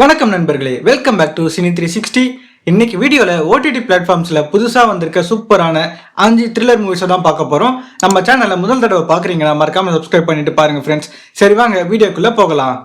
வணக்கம் நண்பர்களே welcome back to cine three sixty இன்னைக்கு வீடியோவில் ஓடிடி பிளாட்ஃபார்ம்ஸில் புதுசாக வந்திருக்க சூப்பரான அஞ்சு த்ரில்லர் மூவிஸை தான் பார்க்க போகிறோம் நம்ம சேனலில் முதல் தடவை பார்க்குறீங்கன்னா மறக்காமல் சப்ஸ்கிரைப் பண்ணிட்டு பாருங்க ஃப்ரெண்ட்ஸ் சரி வாங்க வீடியோக்குள்ளே போகலாம்.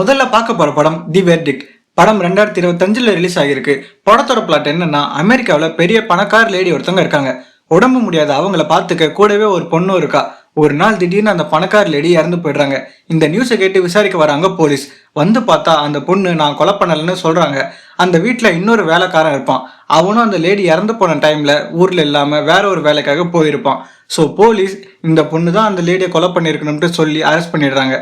முதல்ல பார்க்க போகிற படம் தி வெர்டிக் படம் ரெண்டாயிரத்தி இருபத்தஞ்சில் ரிலீஸ் ஆகியிருக்கு. படத்தோட பிளாட் என்னன்னா அமெரிக்காவில் பெரிய பணக்கார லேடி ஒருத்தவங்க இருக்காங்க. உடம்பு முடியாத அவங்கள பார்த்துக்க கூடவே ஒரு பொண்ணும் இருக்கா. ஒரு நாள் திடீர்னு அந்த பணக்கார லேடி இறந்து போயிடுறாங்க. இந்த நியூஸை கேட்டு விசாரிக்க வராங்க போலீஸ். வந்து பார்த்தா அந்த பொண்ணு நான் கொலை பண்ணலைன்னு சொல்கிறாங்க அந்த வீட்டில் இன்னொரு வேலைக்காரன் இருப்பான். அவனும் அந்த லேடி இறந்து போன டைமில் ஊரில் இல்லாமல் வேற ஒரு வேலைக்காக போயிருப்பான். ஸோ போலீஸ் இந்த பொண்ணு தான் அந்த லேடியை கொலை பண்ணியிருக்கணும்ட்டு சொல்லி அரெஸ்ட் பண்ணிடுறாங்க.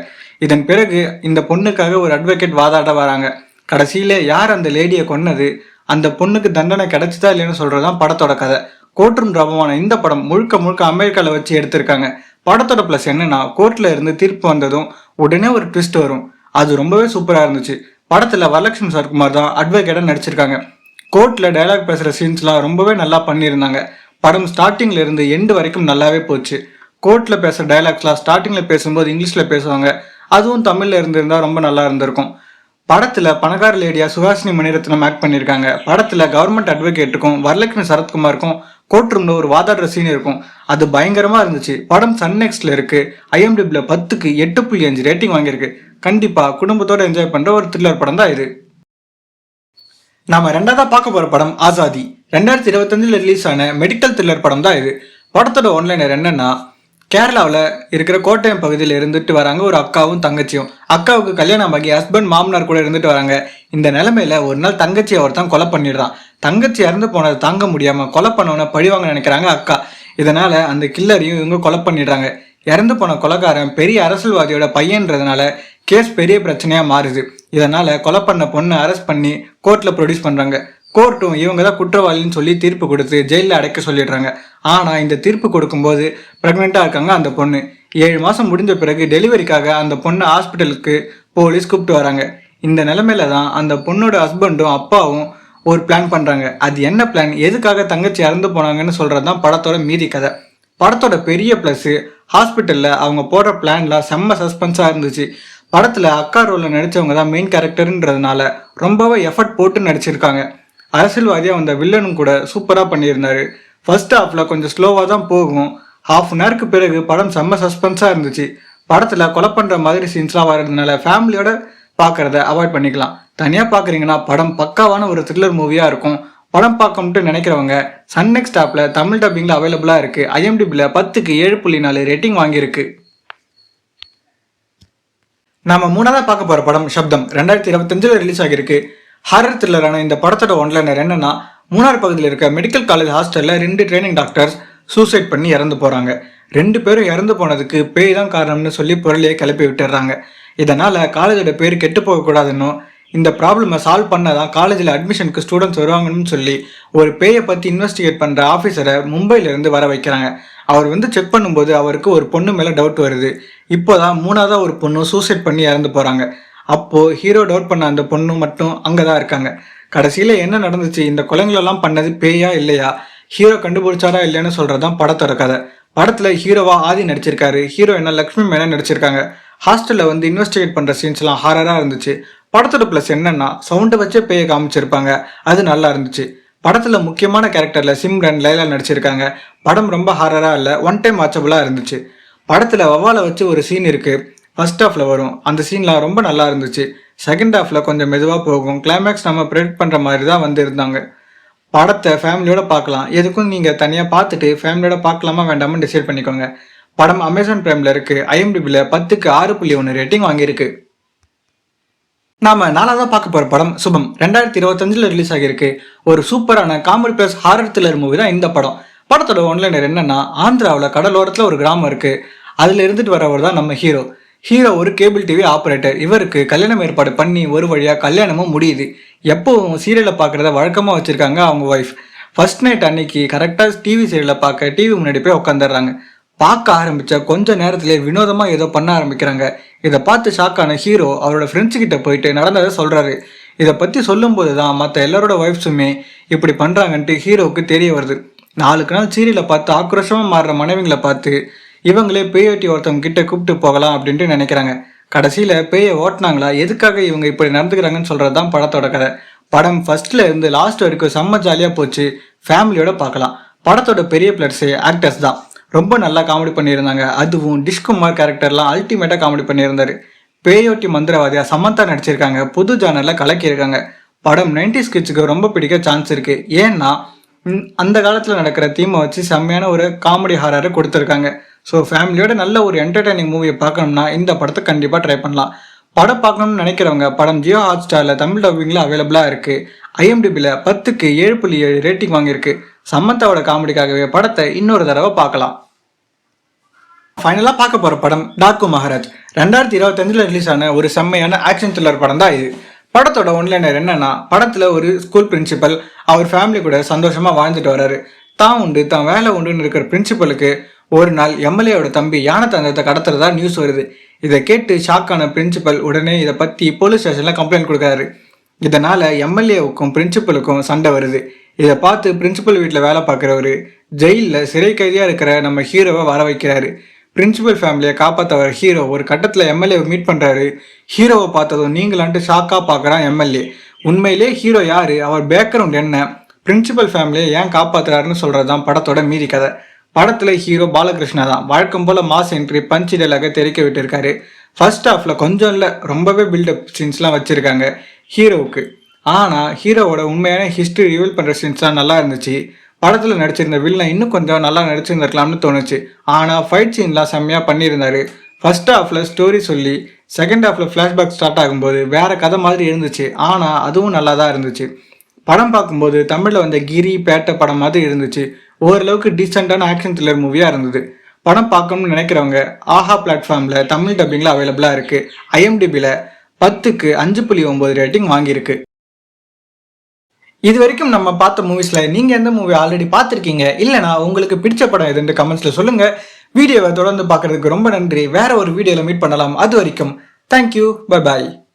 இதன் பிறகு இந்த பொண்ணுக்காக ஒரு அட்வொகேட் வாதாட வராங்க. கடைசியில் யார் அந்த லேடியை கொன்னது? அந்த பொண்ணுக்கு தண்டனை கிடைச்சதா இல்லைன்னு சொல்கிறது தான் படத்தோட கதை. கோர்ட்ரூம் ரபமான இந்த படம் முழுக்க முழுக்க அமெரிக்காவில் வச்சு எடுத்திருக்காங்க. படத்தோட ப்ளஸ் என்னன்னா கோர்ட்ல இருந்து தீர்ப்பு வந்ததும் உடனே ஒரு ட்விஸ்ட் வரும். அது ரொம்பவே சூப்பராக இருந்துச்சு. படத்தில் வரலட்சுமி சரத்குமார் தான் அட்வொகேட்டாக நடிச்சிருக்காங்க. கோர்ட்டில் டயலாக் பேசுகிற சீன்ஸ்லாம் ரொம்பவே நல்லா பண்ணியிருந்தாங்க. படம் ஸ்டார்டிங்ல இருந்து எண்டு வரைக்கும் நல்லாவே போச்சு. கோர்ட்டில் பேசுகிற டயலாக்ஸ்லாம் ஸ்டார்டிங்கில் பேசும்போது இங்கிலீஷில் பேசுவாங்க. அதுவும் தமிழில் இருந்திருந்தால் ரொம்ப நல்லா இருந்திருக்கும். படத்தில் பணக்கார லேடியாக சுஹாசினி மணிரத்னம் ஆக்ட் பண்ணியிருக்காங்க. படத்தில் கவர்மெண்ட் அட்வொகேட்டுக்கும் வரலட்சுமி சரத்குமாருக்கும் கோர்ட் ரூம்ல ஒரு வாதாடுற சீன் இருக்கும். அது பயங்கரமா இருந்துச்சு. படம் சன் நெக்ஸ்ட்ல இருக்கு ஐஎம்டிபில பத்துக்கு எட்டு புள்ளி அஞ்சு ரேட்டிங் வாங்கியிருக்கு. கண்டிப்பா குடும்பத்தோட என்ஜாய் பண்ற ஒரு த்ரில்லர் படம் தான் இது. நாம ரெண்டாவதா பார்க்க போற படம் ஆசாதி. ரெண்டாயிரத்தி இருபத்தஞ்சில் ரிலீஸ் ஆன மெடிக்கல் த்ரில்லர் படம் தான் இது. படத்தோட ஒன்லைனர் என்னன்னா கேரளாவில் இருக்கிற கோட்டயம் பகுதியில் இருந்துட்டு வராங்க ஒரு அக்காவும் தங்கச்சியும். அக்காவுக்கு கல்யாணம் ஆகி ஹஸ்பண்ட் மாமனார் கூட இருந்துட்டு வராங்க. இந்த நிலமையில ஒரு நாள் தங்கச்சி ஒருத்தன் கொலை பண்ணிடுறான். தங்கச்சி இறந்து போனதை தாங்க முடியாம கொலை பண்ணவனை பழிவாங்க நினைக்கிறாங்க அக்கா. இதனால அந்த கில்லரையும் இவங்க கொலை பண்ணிடுறாங்க. இறந்து போன கொலைக்காரன் பெரிய அரசியல்வாதியோட பையன்றதுனால கேஸ் பெரிய பிரச்சனையா மாறுது. இதனால கொலை பண்ண பொண்ணை அரெஸ்ட் பண்ணி கோர்ட்ல ப்ரொடியூஸ் பண்றாங்க. கோர்ட்டும் இவங்க தான் குற்றவாளின்னு சொல்லி தீர்ப்பு கொடுத்து ஜெயிலில் அடைக்க சொல்லிடுறாங்க. ஆனால் இந்த தீர்ப்பு கொடுக்கும்போது ப்ரெக்னெண்ட்டாக இருக்காங்க அந்த பொண்ணு. ஏழு மாதம் முடிஞ்ச பிறகு டெலிவரிக்காக அந்த பொண்ணை ஹாஸ்பிட்டலுக்கு போலீஸ் கூப்பிட்டு வராங்க. இந்த நிலமையில தான் அந்த பொண்ணோட ஹஸ்பண்டும் அப்பாவும் ஒரு பிளான் பண்ணுறாங்க அது என்ன பிளான் எதுக்காக தங்கச்சி இறந்து போனாங்கன்னு சொல்கிறது தான் படத்தோட மீதி கதை. படத்தோட பெரிய ப்ளஸ்ஸு ஹாஸ்பிட்டலில் அவங்க போடுற பிளான்லாம் செம்ம சஸ்பென்ஸாக இருந்துச்சு. படத்தில் அக்கா ரோலில் நடித்தவங்க தான் மெயின் கேரக்டருன்றதுனால ரொம்பவே எஃபர்ட் போட்டு நடிச்சிருக்காங்க. அரசியல்வாதியாக வந்த வில்லனும் கூட சூப்பராக பண்ணியிருந்தாரு. ஃபர்ஸ்ட் ஹாஃபில் கொஞ்சம் ஸ்லோவாக தான் போகும். ஹாஃப் அன் ஹவருக்கு பிறகு படம் செம்ம சஸ்பென்ஸாக இருந்துச்சு. படத்தில் கொலை பண்ணுற மாதிரி சீன்ஸ்லாம் வர்றதுனால ஃபேமிலியோட பார்க்குறத அவாய்ட் பண்ணிக்கலாம். தனியாக பார்க்குறீங்கன்னா படம் பக்காவான ஒரு த்ரில்லர் மூவியாக இருக்கும். படம் பார்க்கணும்ட்டு நினைக்கிறவங்க சன் நெக்ஸ்ட் ஆப்பில் தமிழ் டப்பிங்கில் அவைலபிளாக இருக்குது ஐஎம்டிபியில் பத்துக்கு ஏழு புள்ளி நாலு ரேட்டிங் வாங்கியிருக்கு. நாம மூணாவதாக பார்க்க போகிற படம் சப்தம் ரெண்டாயிரத்தி இருபத்தஞ்சில் ரிலீஸ் ஆகியிருக்கு. ஹாரர் த்ரில்லரான இந்த படத்தோட ஒன்லைனர் என்னன்னா மூணார் பகுதியில் இருக்க மெடிக்கல் காலேஜ் ஹாஸ்டலில் ரெண்டு ட்ரைனிங் டாக்டர்ஸ் சூசைட் பண்ணி இறந்து போகிறாங்க ரெண்டு பேரும் இறந்து போனதுக்கு பேய் தான் காரணம்னு சொல்லி பொருளையே கிளப்பி விட்டுறாங்க. இதனால் காலேஜோட பேர் கெட்டு போகக்கூடாதுன்னும் இந்த ப்ராப்ளமை சால்வ் பண்ண தான் காலேஜில் அட்மிஷனுக்கு ஸ்டூடெண்ட்ஸ் வருவாங்கன்னு சொல்லி ஒரு பேயை பற்றி இன்வெஸ்டிகேட் பண்ணுற ஆஃபீஸரை மும்பையிலேருந்து வர வைக்கிறாங்க. அவர் வந்து செக் பண்ணும்போது அவருக்கு ஒரு பொண்ணு மேலே டவுட் வருது. இப்போதான் மூணாவதாக ஒரு பொண்ணு சூசைட் பண்ணி இறந்து போகிறாங்க அப்போது ஹீரோ டவுட் பண்ண அந்த பொண்ணு மட்டும் அங்கே தான் இருக்காங்க. கடைசியில் என்ன நடந்துச்சு? இந்த கொலைங்களெல்லாம் பண்ணது பேயா இல்லையா? ஹீரோ கண்டுபிடிச்சாரா இல்லையான்னு சொல்கிறது தான் படத்தோட கதை. படத்தில் ஹீரோவா ஆதி நடிச்சிருக்காரு. ஹீரோ என்ன லக்ஷ்மி மேனன் நடிச்சிருக்காங்க? ஹாஸ்டலில் வந்து இன்வெஸ்டிகேட் பண்ணுற சீன்ஸ்லாம் ஹாரராக இருந்துச்சு. படத்தோட ப்ளஸ் என்னன்னா சவுண்டை வச்சே பேயை காமிச்சிருப்பாங்க. அது நல்லா இருந்துச்சு. படத்தில் முக்கியமான கேரக்டரில் சிம்ரன் லைலா நடிச்சிருக்காங்க. படம் ரொம்ப ஹாரராக இல்லை ஒன் டைம் வாட்சபுளாக இருந்துச்சு. படத்தில் வவ்வாலை வச்சு ஒரு சீன் இருக்குது ஃபர்ஸ்ட் ஹாஃபில் வரும். அந்த சீன்லாம் ரொம்ப நல்லா இருந்துச்சு. செகண்ட் ஹாஃபில் கொஞ்சம் மெதுவாக போகும். கிளைமேக்ஸ் நம்ம ப்ரெடிக்ட் பண்ணுற மாதிரி தான் வந்து இருந்தாங்க. படத்தை ஃபேமிலியோட பார்க்கலாம். எதுக்கும் நீங்கள் தனியாக பார்த்துட்டு ஃபேமிலியோட பார்க்கலாமா வேண்டாமான்னு டிசைட் பண்ணிக்கோங்க. படம் அமேசான் பிரைமில் இருக்குது ஐஎம்டிபியில் பத்துக்கு ஆறு புள்ளி ஒன்று ரேட்டிங் வாங்கியிருக்கு. நாம நாலாவதா பார்க்க போகிற படம் சுபம். ரெண்டாயிரத்தி இருபத்தஞ்சில் ரிலீஸ் ஆகியிருக்கு. ஒரு சூப்பரான comedy plus horror thriller movie தான் இந்த படம். படத்தோட ஒன்லைனர் என்னன்னா ஆந்திராவில் கடலோரத்தில் ஒரு கிராமம் இருக்குது அதில் இருந்துட்டு வரவர் தான் நம்ம ஹீரோ ஹீரோ ஒரு கேபிள் டிவி ஆப்ரேட்டர் இவருக்கு கல்யாணம் ஏற்பாடு பண்ணி ஒரு வழியாக கல்யாணமும் முடியுது. எப்போவும் சீரியலை பார்க்குறத வழக்கமாக வச்சுருக்காங்க அவங்க ஒய்ஃப் ஃபர்ஸ்ட் நைட் அன்னைக்கு கரெக்டாக டிவி சீரியலை பார்க்க டிவி முன்னாடி போய் உட்காந்துடுறாங்க பார்க்க ஆரம்பித்த கொஞ்ச நேரத்திலே வினோதமாக ஏதோ பண்ண ஆரம்பிக்கிறாங்க. இதை பார்த்து ஷாக்கான ஹீரோ அவரோட ஃப்ரெண்ட்ஸுக்கிட்ட போயிட்டு நடந்ததை சொல்கிறாரு இதை பற்றி சொல்லும்போது தான் மற்ற எல்லாரோட ஒய்ஃப்ஸுமே இப்படி பண்ணுறாங்கன்ட்டு ஹீரோவுக்கு தெரிய வருது. நாளுக்கு நாள் சீரியலை பார்த்து ஆக்ரோஷமாக மாறுற மனைவிங்களை பார்த்து இவங்களே பேயோட்டி ஒருத்தவங்க கிட்ட கூப்பிட்டு போகலாம் அப்படின்ட்டு நினைக்கிறாங்க. கடைசியில் பேயை ஓட்டினாங்களா? எதுக்காக இவங்க இப்படி நடந்துக்கிறாங்கன்னு சொல்கிறது தான் படத்தோட கதை. படம் ஃபர்ஸ்ட்ல இருந்து லாஸ்ட் வரைக்கும் செம்ம ஜாலியாக போச்சு. ஃபேமிலியோட பார்க்கலாம். படத்தோட பெரிய பிளட்ஸு ஆக்டர்ஸ் தான். ரொம்ப நல்லா காமெடி பண்ணியிருந்தாங்க. அதுவும் டிஷ்குமார் கேரக்டர்லாம் அல்டிமேட்டாக காமெடி பண்ணியிருந்தாரு. பேயோட்டி மந்திரவாதியா சமந்தா நடிச்சிருக்காங்க. புது ஜானரில் கலக்கியிருக்காங்க. படம் நைன்டி ஸ்கிட்ஸுக்கு ரொம்ப பிடிக்க சான்ஸ் இருக்கு. ஏன்னா அந்த காலத்தில் நடக்கிற தீமை வச்சு செம்மையான ஒரு காமெடி ஹாரரை கொடுத்துருக்காங்க. ஸோ ஃபேமிலியோட நல்ல ஒரு என்டர்டைனிங் மூவியை பார்க்கணும்னா இந்த படத்தை கண்டிப்பாக ட்ரை பண்ணலாம். படம் பார்க்கணும்னு நினைக்கிறவங்க படம் ஜியோ ஹாட் ஸ்டாரில் தமிழ் டப்பிங்கில் அவைலபிளாக இருக்குது ஐஎம்டிபியில் பத்துக்கு ஏழு புள்ளி ஏழு ரேட்டிங் வாங்கியிருக்கு. சம்மந்தாவோட காமெடிக்காகவே படத்தை இன்னொரு தடவை பார்க்கலாம். ஃபைனலாக பார்க்க போகிற படம் டாக்கு மகாராஜ். ரெண்டாயிரத்தி இருபத்தஞ்சில் ரிலீஸ் ஆன ஒரு செம்மையான ஆக்ஷன் த்ரில்லர் படம் தான் இது. படத்தோட ஒன்லைனர் என்னன்னா படத்தில் ஒரு ஸ்கூல் பிரின்சிபல் அவர் ஃபேமிலி கூட சந்தோஷமாக வாழ்ந்துட்டு வராரு. தான் உண்டு தான் வேலை உண்டுன்னு இருக்கிற பிரின்சிபலுக்கு ஒரு நாள் எம்எல்ஏவோட தம்பி யானை தந்தத்தை கடத்துறதா நியூஸ் வருது. இதை கேட்டு ஷாக்கான பிரின்சிபல் உடனே இதை பற்றி போலீஸ் ஸ்டேஷனில் கம்ப்ளைண்ட் கொடுக்குறாரு இதனால எம்எல்ஏவுக்கும் பிரின்சிபலுக்கும் சண்டை வருது. இதை பார்த்து பிரின்சிபல் வீட்டில் வேலை பார்க்குறவர் ஜெயிலில் சிறை கைதியாக இருக்கிற நம்ம ஹீரோவை வர வைக்கிறாரு. பிரின்சிபல் ஃபேமிலியை காப்பாற்றவர் ஹீரோ ஒரு கட்டத்தில் எம்எல்ஏவை மீட் பண்ணுறாரு ஹீரோவை பார்த்ததும் நீங்களான்ட்டு ஷாக்காக பார்க்குறான் எம்எல்ஏ உண்மையிலே ஹீரோ யார்? அவர் பேக்ரவுண்ட் என்ன? பிரின்சிபல் ஃபேமிலியை ஏன் காப்பாத்துறாருன்னு சொல்கிறது தான் படத்தோட மீதி கதை. படத்தில் ஹீரோ பாலகிருஷ்ணா தான். வழக்கம் போல் மாஸ் என்ட்ரி பஞ்ச் டெலாக தெரிக்க விட்டுருக்காரு. ஃபர்ஸ்ட் ஹாஃபில் கொஞ்சம் இல்லை ரொம்பவே பில்டப் சீன்ஸ்லாம் வச்சுருக்காங்க ஹீரோவுக்கு ஆனால் ஹீரோவோட உண்மையான ஹிஸ்ட்ரி ரிவீல் பண்ணுற சீன்ஸ்லாம் நல்லா இருந்துச்சு. படத்தில் நடிச்சிருந்த வில்லன் இன்னும் கொஞ்சம் நல்லா நடிச்சிருந்திருக்கலாம்னு தோணுச்சு. ஆனால் ஃபைட் சீன்லாம் செம்மையாக பண்ணியிருந்தாரு. ஃபர்ஸ்ட் ஹாஃபில் ஸ்டோரி சொல்லி செகண்ட் ஹாஃபில் ஃப்ளாஷ்பேக் ஸ்டார்ட் ஆகும்போது வேற கதை மாதிரி இருந்துச்சு. ஆனால் அதுவும் நல்லா தான் இருந்துச்சு. படம் பார்க்கும்போது தமிழில் வந்த கிரி பேட்டை படம் மாதிரி இருந்துச்சு. ஓரளவுக்கு டீசெண்டான ஆக்ஷன் த்ரில்லர் மூவியாக இருந்தது. படம் பார்க்கணும்னு நினைக்கிறவங்க ஆஹா பிளாட்ஃபார்மில் தமிழ் டப்பிங்கில் அவைலபிளாக இருக்குது ஐஎம்டிபியில் பத்துக்கு அஞ்சு புள்ளி ஒம்பது ரேட்டிங் வாங்கியிருக்கு. இது வரைக்கும் நம்ம பார்த்த மூவிஸில் நீங்கள் எந்த மூவி ஆல்ரெடி பார்த்துருக்கீங்க? இல்லைனா உங்களுக்கு பிடிச்ச படம் எதுன்னு கமெண்ட்ஸில் சொல்லுங்கள் வீடியோவை தொடர்ந்து பார்க்குறதுக்கு ரொம்ப நன்றி. வேற ஒரு வீடியோவில் மீட் பண்ணலாம். அது வரைக்கும் தேங்க்யூ பை பாய்